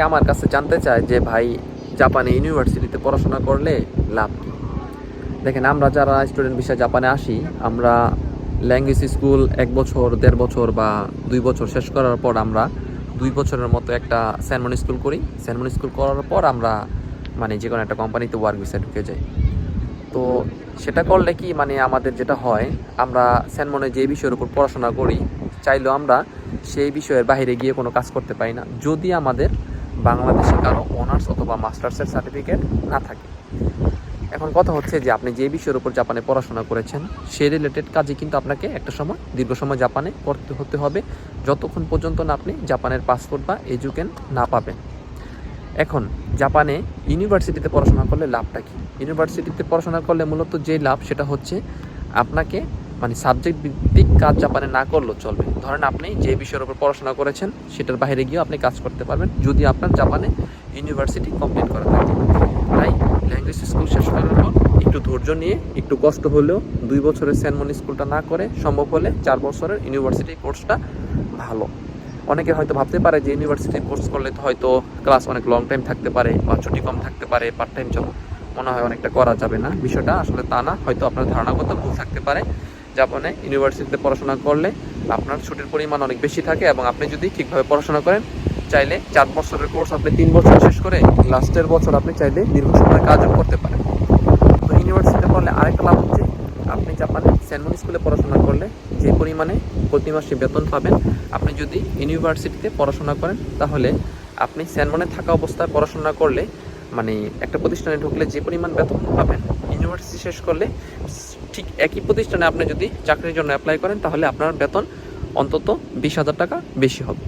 অনেকে আমার কাছে জানতে চায় যে ভাই, জাপানে ইউনিভার্সিটিতে পড়াশোনা করলে লাভ কি? দেখেন, আমরা যারা স্টুডেন্ট বিষয়ে জাপানে আসি, আমরা ল্যাঙ্গুয়েজ স্কুল এক বছর, দেড় বছর বা দুই বছর শেষ করার পর আমরা দুই বছরের মতো একটা স্যানমন স্কুল করি। স্যানমন স্কুল করার পর আমরা মানে যে কোনো একটা কোম্পানিতে ওয়ার্ক ভিসায় ঢুকে যাই। তো সেটা করলে কি মানে আমাদের যেটা হয়, আমরা স্যানমনে যে বিষয়ের উপর পড়াশোনা করি, চাইলেও আমরা সেই বিষয়ের বাইরে গিয়ে কোনো কাজ করতে পারি না। যদি আমাদের বাংলাদেশে কারও অনার্স অথবা মাস্টার্সের সার্টিফিকেট না থাকে। এখন কথা হচ্ছে যে, আপনি যে বিষয়ের উপর জাপানে পড়াশোনা করেছেন সেই রিলেটেড কাজে কিন্তু আপনাকে একটা সময়, দীর্ঘ সময় জাপানে করতে হতে হবে, যতক্ষণ পর্যন্ত না আপনি জাপানের পাসপোর্ট বা এজুকেন না পাবেন। এখন, জাপানে ইউনিভার্সিটিতে পড়াশোনা করলে লাভটা কি? ইউনিভার্সিটিতে পড়াশোনা করলে মূলত যে লাভ, সেটা হচ্ছে আপনাকে মানে সাবজেক্ট ভিত্তিক কাজ জাপানে না করলেও চলবে। ধরেন আপনি যে বিষয়ের উপর পড়াশোনা করেছেন, সেটার বাইরে গিয়েও আপনি কাজ করতে পারবেন, যদি আপনার জাপানে ইউনিভার্সিটি কমপ্লিট করা থাকে। তাই ল্যাঙ্গুয়েজ স্কুল শেষ করার পর একটু ধৈর্য নিয়ে, একটু কষ্ট হলেও দুই বছরের স্যানমনি স্কুলটা না করে সম্ভব হলে চার বছরের ইউনিভার্সিটি কোর্সটা ভালো। অনেকে হয়তো ভাবতে পারে যে ইউনিভার্সিটি কোর্স করলে তো হয়তো ক্লাস অনেক লং টাইম থাকতে পারে বা ছুটি কম থাকতে পারে পার্ট টাইম জব মনে হয় অনেকটা করা যাবে না। বিষয়টা আসলে তা না, হয়তো আপনার ধারণাগত ভুল থাকতে পারে। জাপানে ইউনিভার্সিটিতে পড়াশোনা করলে আপনার ছুটির পরিমাণ অনেক বেশি থাকে এবং আপনি যদি ঠিকভাবে পড়াশোনা করেন, চাইলে চার বছরের কোর্স আপনি তিন বছর শেষ করে লাস্টের বছর আপনি চাইলে দীর্ঘ সময় কাজও করতে পারেন। তো ইউনিভার্সিটিতে পড়লে আরেকটা লাভ হচ্ছে, আপনি জাপানে স্যানমন স্কুলে পড়াশোনা করলে যে পরিমাণে প্রতি মাসে বেতন পাবেন, আপনি যদি ইউনিভার্সিটিতে পড়াশোনা করেন, তাহলে আপনি স্যানমনে থাকা অবস্থায় পড়াশোনা করলে মানে একটা প্রতিষ্ঠানে ঢুকলে যে পরিমাণ বেতন পাবেন ইউনিভার্সিটি শেষ করলে ঠিক একই প্রতিষ্ঠানে আপনি যদি চাকরির জন্য অ্যাপ্লাই করেন, তাহলে আপনার বেতন অন্তত বিশ হাজার টাকা বেশি হবে।